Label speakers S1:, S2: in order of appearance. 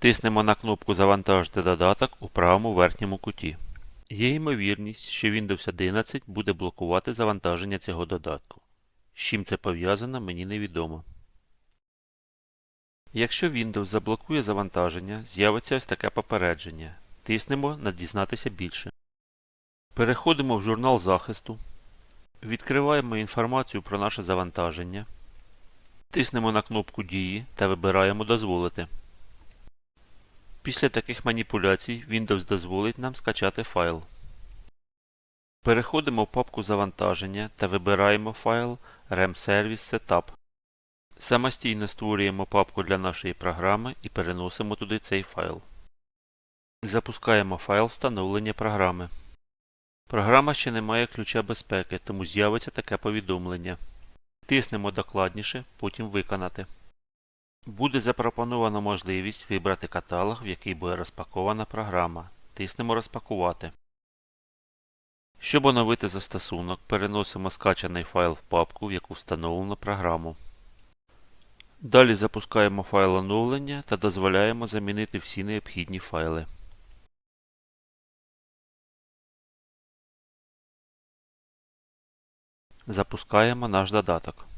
S1: Тиснемо на кнопку Завантажити додаток у правому верхньому куті. Є ймовірність, що Windows 11 буде блокувати завантаження цього додатку. З чим це пов'язано, мені невідомо. Якщо Windows заблокує завантаження, з'явиться ось таке попередження. Тиснемо на Дізнатися більше. Переходимо в журнал захисту. Відкриваємо інформацію про наше завантаження. Тиснемо на кнопку Дії та вибираємо Дозволити. Після таких маніпуляцій Windows дозволить нам скачати файл. Переходимо в папку завантаження та вибираємо файл RAM Service Setup. Самостійно створюємо папку для нашої програми і переносимо туди цей файл. Запускаємо файл встановлення програми. Програма ще не має ключа безпеки, тому з'явиться таке повідомлення. Тиснемо докладніше, потім Виконати. Буде запропонована можливість вибрати каталог, в який буде розпакована програма. Тиснемо Розпакувати. Щоб оновити застосунок, переносимо скачаний файл в папку, в яку встановлено програму. Далі запускаємо файл оновлення та дозволяємо замінити всі необхідні файли. Запускаємо наш додаток.